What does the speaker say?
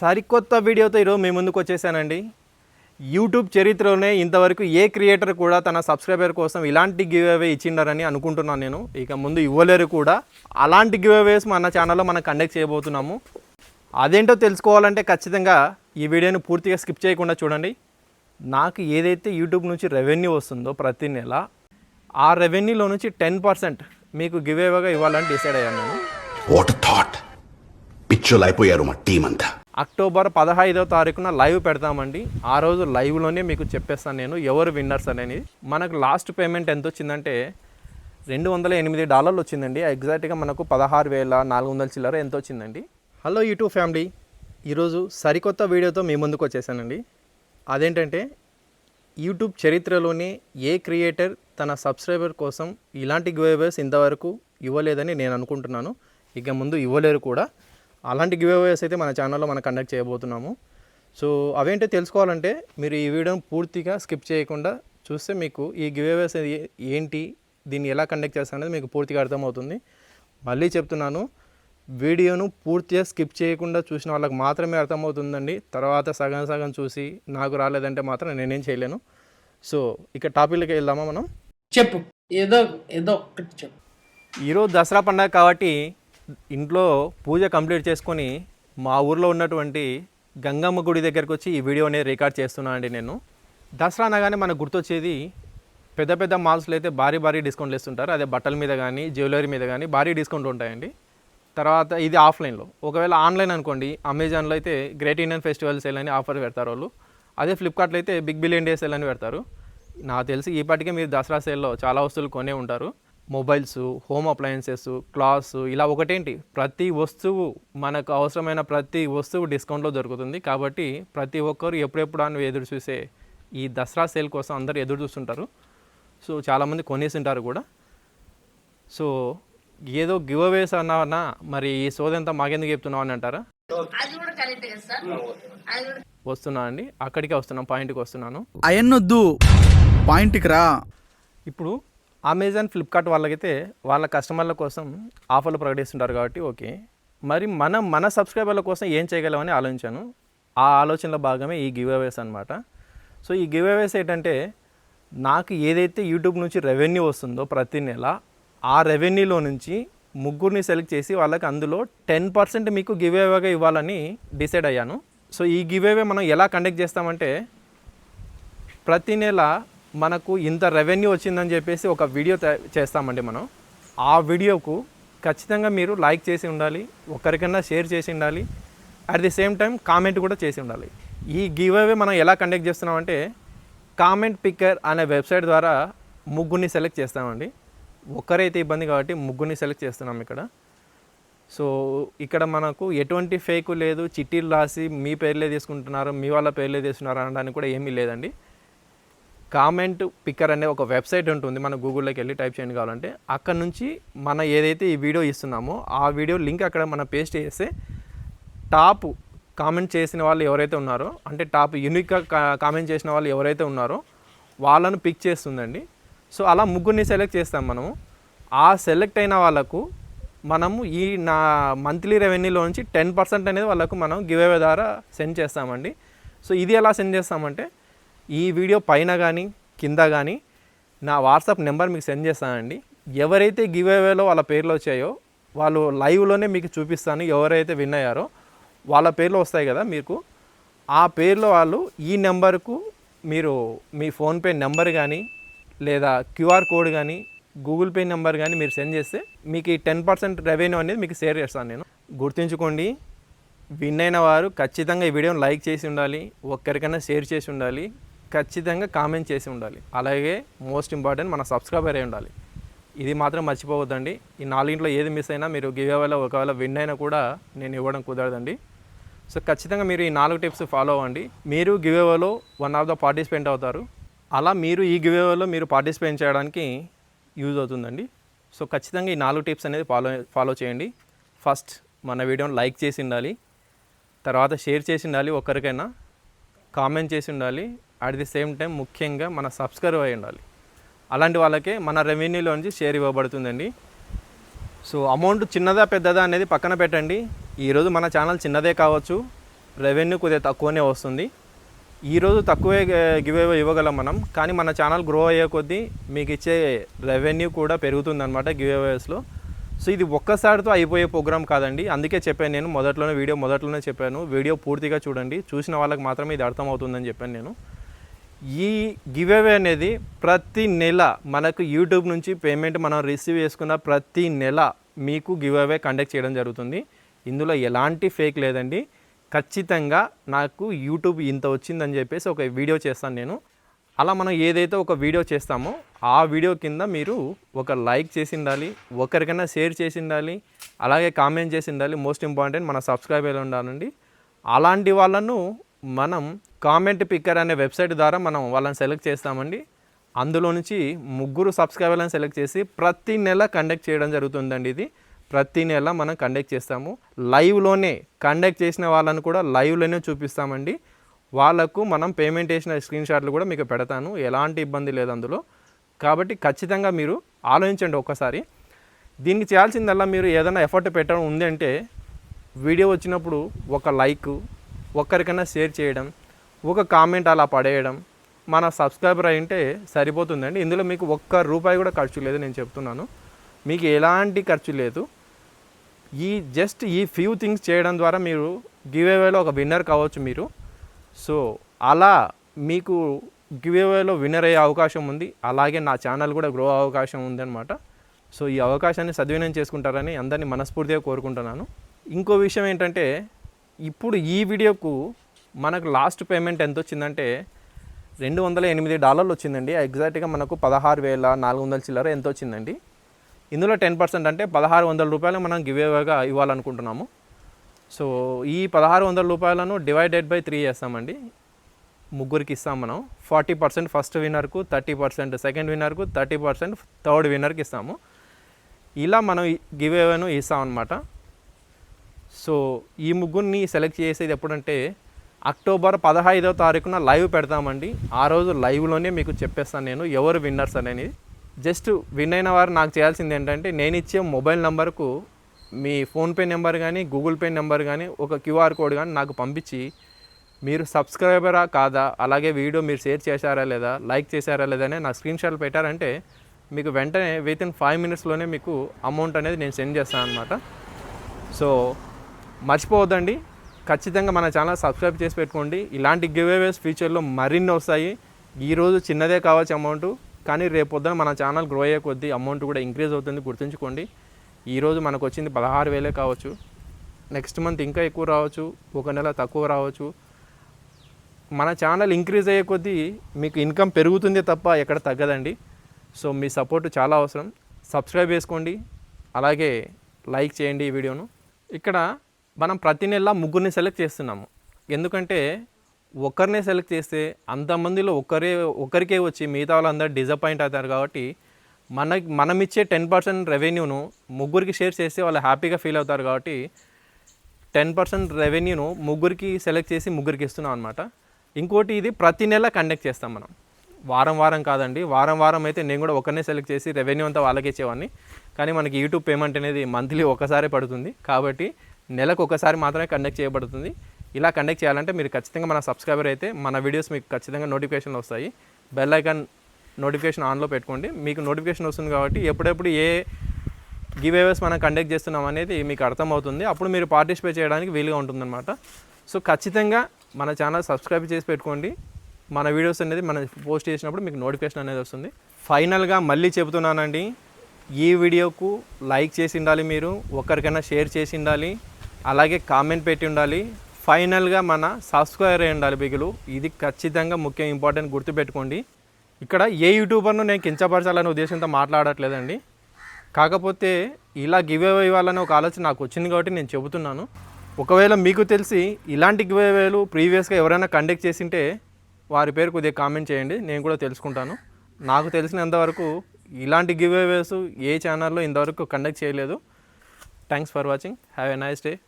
సరికొత్త వీడియోతో ఈరోజు మీ ముందుకు వచ్చేసానండి. యూట్యూబ్ చరిత్రలోనే ఇంతవరకు ఏ క్రియేటర్ కూడా తన సబ్స్క్రైబర్ కోసం ఇలాంటి గివ్ అవే ఇచ్చిండారని అనుకుంటున్నాను నేను. ఇక ముందు ఇవ్వలేరు కూడా. అలాంటి గివ్ అవేస్ మన ఛానల్లో మనం కండక్ట్ చేయబోతున్నాము. అదేంటో తెలుసుకోవాలంటే ఖచ్చితంగా ఈ వీడియోని పూర్తిగా స్కిప్ చేయకుండా చూడండి. నాకు ఏదైతే యూట్యూబ్ నుంచి రెవెన్యూ వస్తుందో ప్రతి నెల ఆ రెవెన్యూలో నుంచి టెన్ పర్సెంట్ మీకు గివ్ అవేగా ఇవ్వాలని డిసైడ్ అయ్యాను నేను. వాట్ థాట్ పిచ్చోలు అయిపోయారు మా టీం అంతా అక్టోబర్ పదహైదవ తారీఖున లైవ్ పెడతామండి. ఆ రోజు లైవ్లోనే మీకు చెప్పేస్తాను నేను ఎవరు విన్నర్స్ అనేది. మనకు లాస్ట్ పేమెంట్ ఎంత వచ్చిందంటే రెండు వందల ఎనిమిది డాలర్లు వచ్చిందండి. ఎగ్జాక్ట్గా మనకు పదహారు వేల నాలుగు వందల చిల్లర ఎంత వచ్చిందండి హలో యూట్యూబ్ ఫ్యామిలీ ఈరోజు సరికొత్త వీడియోతో మీ ముందుకు వచ్చేసానండి. అదేంటంటే యూట్యూబ్ చరిత్రలోనే ఏ క్రియేటర్ తన సబ్స్క్రైబర్ కోసం ఇలాంటి గ్వేవర్స్ ఇంతవరకు ఇవ్వలేదని నేను అనుకుంటున్నాను. ఇక ముందు ఇవ్వలేరు కూడా. అలాంటి గివేవేస్ అయితే మన ఛానల్లో మనం కండక్ట్ చేయబోతున్నాము. సో అవేంటో తెలుసుకోవాలంటే మీరు ఈ వీడియోని పూర్తిగా స్కిప్ చేయకుండా చూస్తే మీకు ఈ గివేవేస్ ఏంటి దీన్ని ఎలా కండక్ట్ చేస్తారనేది మీకు పూర్తిగా అర్థమవుతుంది. మళ్ళీ చెప్తున్నాను వీడియోను పూర్తిగా స్కిప్ చేయకుండా చూసిన వాళ్ళకి మాత్రమే అర్థమవుతుందండి. తర్వాత సగం సగం చూసి నాకు రాలేదంటే మాత్రం నేనేం చేయలేను. సో ఇక టాపిక్లకి వెళ్దామా మనం? చెప్పు. ఏదో ఏదో ఒక్కటి చెప్పు. ఈరోజు దసరా పండగ కాబట్టి ఇంట్లో పూజ కంప్లీట్ చేసుకొని మా ఊర్లో ఉన్నటువంటి గంగమ్మ గుడి దగ్గరికి వచ్చి ఈ వీడియోని రికార్డ్ చేస్తున్నాను అండి నేను. దసరా అనగానే మనకు గుర్తొచ్చేది పెద్ద పెద్ద మాల్స్లో అయితే భారీ భారీ డిస్కౌంట్లు ఇస్తుంటారు అదే బట్టల మీద కానీ జ్యువెలరీ మీద కానీ భారీ డిస్కౌంట్లు ఉంటాయండి. తర్వాత ఇది ఆఫ్లైన్లో. ఒకవేళ ఆన్లైన్ అనుకోండి అమెజాన్లో అయితే గ్రేట్ ఇండియన్ ఫెస్టివల్ సేల్ అని ఆఫర్ పెడతారు వాళ్ళు. అదే ఫ్లిప్కార్ట్లో అయితే బిగ్ బిలియన్ డే సేల్ అని పెడతారు. నాకు తెలిసి ఈపాటికే మీరు దసరా సేల్లో చాలా వస్తువులు కొనే ఉంటారు. మొబైల్స్ హోమ్ అప్లయన్సెస్ క్లాత్స్ ఇలా ఒకటేంటి? ప్రతి వస్తువు మనకు అవసరమైన ప్రతి వస్తువు డిస్కౌంట్లో దొరుకుతుంది. కాబట్టి ప్రతి ఒక్కరు ఎప్పుడెప్పుడు అని ఎదురు చూసే ఈ దసరా సేల్ కోసం అందరు ఎదురు చూస్తుంటారు. సో చాలామంది కొనేసి ఉంటారు కూడా. సో ఏదో గివ్ అవేస్ అన్నావన్నా మరి ఈ సోదంతా మాకెందుకు చెప్తున్నావు అని అంటారా? వస్తున్నా అండి. అక్కడికే వస్తున్నాం పాయింట్కి వస్తున్నాను. అయన్నొద్దు. పాయింట్కి రా. ఇప్పుడు అమెజాన్ ఫ్లిప్కార్ట్ వాళ్ళకైతే వాళ్ళ కస్టమర్ల కోసం ఆఫర్లు ప్రకటిస్తుంటారు కాబట్టి ఓకే. మరి మనం మన సబ్స్క్రైబర్ల కోసం ఏం చేయగలమని ఆలోచించాను. ఆ ఆలోచనలో భాగమే ఈ గివ్ అవేస్ అనమాట సో ఈ గివ్ అవేస్ ఏంటంటే నాకు ఏదైతే యూట్యూబ్ నుంచి రెవెన్యూ వస్తుందో ప్రతి నెల ఆ రెవెన్యూలో నుంచి ముగ్గురిని సెలెక్ట్ చేసి వాళ్ళకి అందులో టెన్ పర్సెంట్ మీకు గివ్ అవేగా ఇవ్వాలని డిసైడ్ అయ్యాను. సో ఈ గివ్ అవే మనం ఎలా కండక్ట్ చేస్తామంటే ప్రతి నెల మనకు ఇంత రెవెన్యూ వచ్చిందని చెప్పేసి ఒక వీడియో చేస్తామండి మనం. ఆ వీడియోకు ఖచ్చితంగా మీరు లైక్ చేసి ఉండాలి ఒకరికన్నా షేర్ చేసి ఉండాలి at the same time comment కూడా చేసి ఉండాలి. ఈ గివ్ అవే మనం ఎలా కండక్ట్ చేస్తున్నామంటే కామెంట్ పిక్కర్ అనే వెబ్సైట్ ద్వారా ముగ్గురిని సెలెక్ట్ చేస్తామండి. ఒక్కరైతే ఇబ్బంది కాబట్టి ముగ్గురిని సెలెక్ట్ చేస్తున్నాం ఇక్కడ. సో ఇక్కడ మనకు ఎటువంటి ఫేక్ లేదు చిట్టీలు రాసి మీ పేర్లే తీసుకుంటున్నారు మీ వాళ్ళ పేర్లే తీసుకున్నారు అనడానికి కూడా ఏమీ లేదండి. కామెంట్ పిక్కర్ అనే ఒక వెబ్సైట్ ఉంటుంది. మన గూగుల్లోకి వెళ్ళి టైప్ చేయండి కావాలంటే. అక్కడ నుంచి మన ఏదైతే ఈ వీడియో ఇస్తున్నామో ఆ వీడియో లింక్ అక్కడ మనం పేస్ట్ చేస్తే టాప్ కామెంట్ చేసిన వాళ్ళు ఎవరైతే ఉన్నారో అంటే టాప్ యూనిక్గా కామెంట్ చేసిన వాళ్ళు ఎవరైతే ఉన్నారో వాళ్ళను పిక్ చేస్తుందండి. సో అలా ముగ్గురిని సెలెక్ట్ చేస్తాం మనము. ఆ సెలెక్ట్ అయిన వాళ్ళకు మనము ఈ నా మంత్లీ రెవెన్యూలో నుంచి టెన్ పర్సెంట్ అనేది వాళ్ళకు మనం గివ్ అవే ద్వారా సెండ్ చేస్తామండి. సో ఇది ఎలా సెండ్ చేస్తామంటే ఈ వీడియో పైన కానీ కింద కానీ నా వాట్సాప్ నెంబర్ మీకు సెండ్ చేస్తానండి. ఎవరైతే గివ్ అవేలో వాళ్ళ పేర్లు వచ్చాయో వాళ్ళు లైవ్లోనే మీకు చూపిస్తాను ఎవరైతే విన్ అయ్యారో వాళ్ళ పేర్లు వస్తాయి కదా మీకు. ఆ పేర్లో వాళ్ళు ఈ నెంబర్కు మీరు మీ ఫోన్పే నెంబర్ కానీ లేదా క్యూఆర్ కోడ్ కానీ గూగుల్ పే నెంబర్ కానీ మీరు సెండ్ చేస్తే మీకు ఈ టెన్ పర్సెంట్ రెవెన్యూ అనేది మీకు షేర్ చేస్తాను నేను. గుర్తుంచుకోండి విన్ అయిన వారు ఖచ్చితంగా ఈ వీడియోని లైక్ చేసి ఉండాలి ఒక్కరికైనా షేర్ చేసి ఉండాలి. ఖచ్చితంగా కామెంట్ చేసి ఉండాలి. అలాగే మోస్ట్ ఇంపార్టెంట్ మన సబ్స్క్రైబర్ అయి ఉండాలి. ఇది మాత్రం మర్చిపోవద్దండి. ఈ నాలుగింట్లో ఏది మిస్ అయినా మీరు గివ్ అవేలో ఒకవేళ విన్ అయినా కూడా నేను ఇవ్వడం కుదరదండి. సో ఖచ్చితంగా మీరు ఈ నాలుగు టిప్స్ ఫాలో అవ్వండి. మీరు గివ్ అవేలో వన్ ఆఫ్ ద పార్టిసిపెంట్ అవుతారు. అలా మీరు ఈ గివ్ అవేలో మీరు పార్టిసిపేట్ చేయడానికి యూజ్ అవుతుందండి. సో ఖచ్చితంగా ఈ నాలుగు టిప్స్ అనేది ఫాలో ఫాలో చేయండి. ఫస్ట్ మన వీడియోని లైక్ చేసి ఉండాలి. తర్వాత షేర్ చేసి ఉండాలి ఒక్కరికైనా. కామెంట్ చేసి ఉండాలి. అట్ ది సేమ్ టైం ముఖ్యంగా మన సబ్స్క్రైబ్ అయి ఉండాలి. అలాంటి వాళ్ళకే మన రెవెన్యూలో నుంచి షేర్ ఇవ్వబడుతుందండి. సో అమౌంట్ చిన్నదా పెద్దదా అనేది పక్కన పెట్టండి. ఈరోజు మన ఛానల్ చిన్నదే కావచ్చు. రెవెన్యూ కొద్దిగా తక్కువనే వస్తుంది. ఈరోజు తక్కువే గివ్ ఇవ్వగలం మనం. కానీ మన ఛానల్ గ్రో అయ్యే కొద్దీ మీకు ఇచ్చే రెవెన్యూ కూడా పెరుగుతుంది అనమాట గివ్ అవేస్లో సో ఇది ఒక్కసారితో అయిపోయే ప్రోగ్రామ్ కాదండి. అందుకే చెప్పాను నేను మొదట్లోనే వీడియో మొదట్లోనే చెప్పాను. వీడియో పూర్తిగా చూడండి. చూసిన వాళ్ళకి మాత్రమే ఇది అర్థమవుతుందని చెప్పాను నేను. ఈ గివ్ అవే అనేది ప్రతి నెల మనకు యూట్యూబ్ నుంచి పేమెంట్ మనం రిసీవ్ చేసుకున్న ప్రతి నెల మీకు గివ్ అవే కండక్ట్ చేయడం జరుగుతుంది. ఇందులో ఎలాంటి ఫేక్ లేదండి. ఖచ్చితంగా నాకు యూట్యూబ్ ఇంత వచ్చిందని చెప్పేసి ఒక వీడియో చేస్తాను నేను. అలా మనం ఏదైతే ఒక వీడియో చేస్తామో ఆ వీడియో కింద మీరు ఒక లైక్ చేసి ఉండాలి ఒకరికైనా షేర్ చేసి ఉండాలి అలాగే కామెంట్ చేసి ఉండాలి మోస్ట్ ఇంపార్టెంట్ మన సబ్స్క్రైబర్ ఉండాలండి. అలాంటి వాళ్ళను మనం కామెంట్ పిక్కర్ అనే వెబ్సైట్ ద్వారా మనం వాళ్ళని సెలెక్ట్ చేస్తామండి. అందులో నుంచి ముగ్గురు సబ్స్క్రైబర్లను సెలెక్ట్ చేసి ప్రతి నెల కండక్ట్ చేయడం జరుగుతుందండి ఇది. ప్రతి నెల మనం కండక్ట్ చేస్తాము. లైవ్లోనే కండక్ట్ చేసిన వాళ్ళని కూడా లైవ్లోనే చూపిస్తామండి. వాళ్ళకు మనం పేమెంట్ చేసిన స్క్రీన్ షాట్లు కూడా మీకు పెడతాను. ఎలాంటి ఇబ్బంది లేదు అందులో. కాబట్టి ఖచ్చితంగా మీరు ఆలోచించండి ఒక్కసారి. దీనికి చేయాల్సిందల్లా మీరు ఏదైనా ఎఫర్ట్ పెట్టడం ఉంది అంటే వీడియో వచ్చినప్పుడు ఒక లైక్ ఒక్కరికైనా షేర్ చేయడం ఒక కామెంట్ అలా పడేయడం మన సబ్స్క్రైబర్ అయింటే సరిపోతుందండి. ఇందులో మీకు ఒక్క రూపాయి కూడా ఖర్చు లేదు నేను చెప్తున్నాను. మీకు ఎలాంటి ఖర్చు లేదు. ఈ జస్ట్ ఈ ఫ్యూ థింగ్స్ చేయడం ద్వారా మీరు గివ్ అవేలో ఒక విన్నర్ కావచ్చు మీరు. సో అలా మీకు గివ్ అవేలో విన్నర్ అయ్యే అవకాశం ఉంది. అలాగే నా ఛానల్ కూడా గ్రో అవకాశం ఉందన్నమాట. సో ఈ అవకాశాన్ని సద్వినియోగం చేసుకుంటారని అందరినీ మనస్ఫూర్తిగా కోరుకుంటున్నాను. ఇంకో విషయం ఏంటంటే ఇప్పుడు ఈ వీడియోకు మనకు లాస్ట్ పేమెంట్ ఎంత వచ్చిందంటే రెండు వందల ఎనిమిది డాలర్లు వచ్చిందండి. ఎగ్జాక్ట్గా మనకు పదహారు వేల నాలుగు వందల చిల్లర ఎంత వచ్చిందండి ఇందులో టెన్ పర్సెంట్ అంటే పదహారు వందల రూపాయలు మనం గివ్ అవేగా ఇవ్వాలనుకుంటున్నాము. సో ఈ పదహారు వందల రూపాయలను డివైడెడ్ బై త్రీ చేస్తామండి. ముగ్గురికి ఇస్తాం మనం. ఫార్టీ పర్సెంట్ ఫస్ట్ విన్నర్కు థర్టీ పర్సెంట్ సెకండ్ విన్నర్కు థర్టీ పర్సెంట్ థర్డ్ విన్నర్కి ఇస్తాము. ఇలా మనం గివ్ అవేను ఇస్తామన్నమాట. సో ఈ ముగ్గురిని సెలెక్ట్ చేసేది ఎప్పుడంటే అక్టోబర్ పదహైదవ తారీఖున లైవ్ పెడతామండి. ఆ రోజు లైవ్లోనే మీకు చెప్పేస్తాను నేను ఎవరు విన్నర్స్ అనేది. జస్ట్ విన్ అయిన వారు నాకు చేయాల్సింది ఏంటంటే నేను ఇచ్చే మొబైల్ నెంబర్కు మీ ఫోన్పే నెంబర్ కానీ గూగుల్ పే నెంబర్ కానీ ఒక క్యూఆర్ కోడ్ కానీ నాకు పంపించి మీరు సబ్స్క్రైబరా కాదా అలాగే వీడియో మీరు షేర్ చేశారా లేదా లైక్ చేశారా లేదా అని నా స్క్రీన్ షాట్ పెట్టారంటే మీకు వెంటనే విత్ ఇన్ ఫైవ్ మినిట్స్లోనే మీకు అమౌంట్ అనేది నేను సెండ్ చేస్తాను అనమాట సో మర్చిపోవద్దండి. ఖచ్చితంగా మన ఛానల్ సబ్స్క్రైబ్ చేసి పెట్టుకోండి. ఇలాంటి గివ్ ఫ్యూచర్లో మరిన్ని వస్తాయి. ఈరోజు చిన్నదే కావచ్చు అమౌంట్ కానీ రేపు పొద్దున మన ఛానల్ గ్రో అయ్యే కొద్దీ అమౌంట్ కూడా ఇంక్రీజ్ అవుతుంది. గుర్తుంచుకోండి. ఈరోజు మనకు వచ్చింది పదహారు వేలే కావచ్చు. నెక్స్ట్ మంత్ ఇంకా ఎక్కువ రావచ్చు. ఒక నెల తక్కువ రావచ్చు. మన ఛానల్ ఇంక్రీజ్ అయ్యే కొద్దీ మీకు ఇన్కమ్ పెరుగుతుంది తప్ప ఎక్కడ తగ్గదండి. సో మీ సపోర్ట్ చాలా అవసరం. సబ్స్క్రైబ్ చేసుకోండి. అలాగే లైక్ చేయండి ఈ వీడియోను ఇక్కడ మనం ప్రతి నెల ముగ్గురిని సెలెక్ట్ చేస్తున్నాము. ఎందుకంటే ఒకరినే సెలెక్ట్ చేస్తే అంతమందిలో ఒకరే ఒకరికే వచ్చి మిగతా వాళ్ళందరూ డిసప్పాయింట్ అవుతారు కాబట్టి మన మనం ఇచ్చే టెన్ పర్సెంట్ రెవెన్యూను ముగ్గురికి షేర్ చేస్తే వాళ్ళు హ్యాపీగా ఫీల్ అవుతారు కాబట్టి టెన్ పర్సెంట్ రెవెన్యూను ముగ్గురికి సెలెక్ట్ చేసి ముగ్గురికి ఇస్తున్నాం అనమాట ఇంకోటి ఇది ప్రతి నెల కండక్ట్ చేస్తాం మనం. వారం వారం కాదండి. వారం వారం అయితే నేను కూడా ఒకరినే సెలెక్ట్ చేసి రెవెన్యూ అంతా వాళ్ళకి ఇచ్చేవాడిని. కానీ మనకి యూట్యూబ్ పేమెంట్ అనేది మంత్లీ ఒకసారి పడుతుంది. కాబట్టి నెలకు ఒకసారి మాత్రమే కండక్ట్ చేయబడుతుంది. ఇలా కండక్ట్ చేయాలంటే మీరు ఖచ్చితంగా మన సబ్స్క్రైబర్ అయితే మన వీడియోస్ మీకు ఖచ్చితంగా నోటిఫికేషన్లు వస్తాయి. బెల్ ఐకాన్ నోటిఫికేషన్ ఆన్లో పెట్టుకోండి. మీకు నోటిఫికేషన్ వస్తుంది కాబట్టి ఎప్పుడెప్పుడు ఏ గివేవేస్ మనం కండక్ట్ చేస్తున్నాం అనేది మీకు అర్థమవుతుంది. అప్పుడు మీరు పార్టిసిపేట్ చేయడానికి వీలుగా ఉంటుందన్నమాట. సో ఖచ్చితంగా మన ఛానల్ సబ్స్క్రైబ్ చేసి పెట్టుకోండి. మన వీడియోస్ అనేది మనం పోస్ట్ చేసినప్పుడు మీకు నోటిఫికేషన్ అనేది వస్తుంది. ఫైనల్గా మళ్ళీ చెబుతున్నానండి. ఈ వీడియోకు లైక్ చేసి ఉండాలి మీరు. ఒకరికైనా షేర్ చేసి ఉండాలి. అలాగే కామెంట్ పెట్టి ఉండాలి. ఫైనల్గా మన సబ్స్క్రైబర్ అయి ఉండాలి బిగులు. ఇది ఖచ్చితంగా ముఖ్యం ఇంపార్టెంట్ గుర్తుపెట్టుకోండి. ఇక్కడ ఏ యూట్యూబర్ను నేను కించపరచాలనే ఉద్దేశంతో మాట్లాడట్లేదండి. కాకపోతే ఇలా గివ్ అవే ఇవ్వాలనే ఒక ఆలోచన నాకు వచ్చింది కాబట్టి నేను చెబుతున్నాను. ఒకవేళ మీకు తెలిసి ఇలాంటి గివ్ అవేలు ప్రీవియస్గా ఎవరైనా కండక్ట్ చేసింటే వారి పేరు కొద్దిగా కామెంట్ చేయండి. నేను కూడా తెలుసుకుంటాను. నాకు తెలిసినంతవరకు ఇలాంటి గివ్ అవేస్ ఏ ఛానల్లో ఇంతవరకు కండక్ట్ చేయలేదు. Thanks for watching have a nice day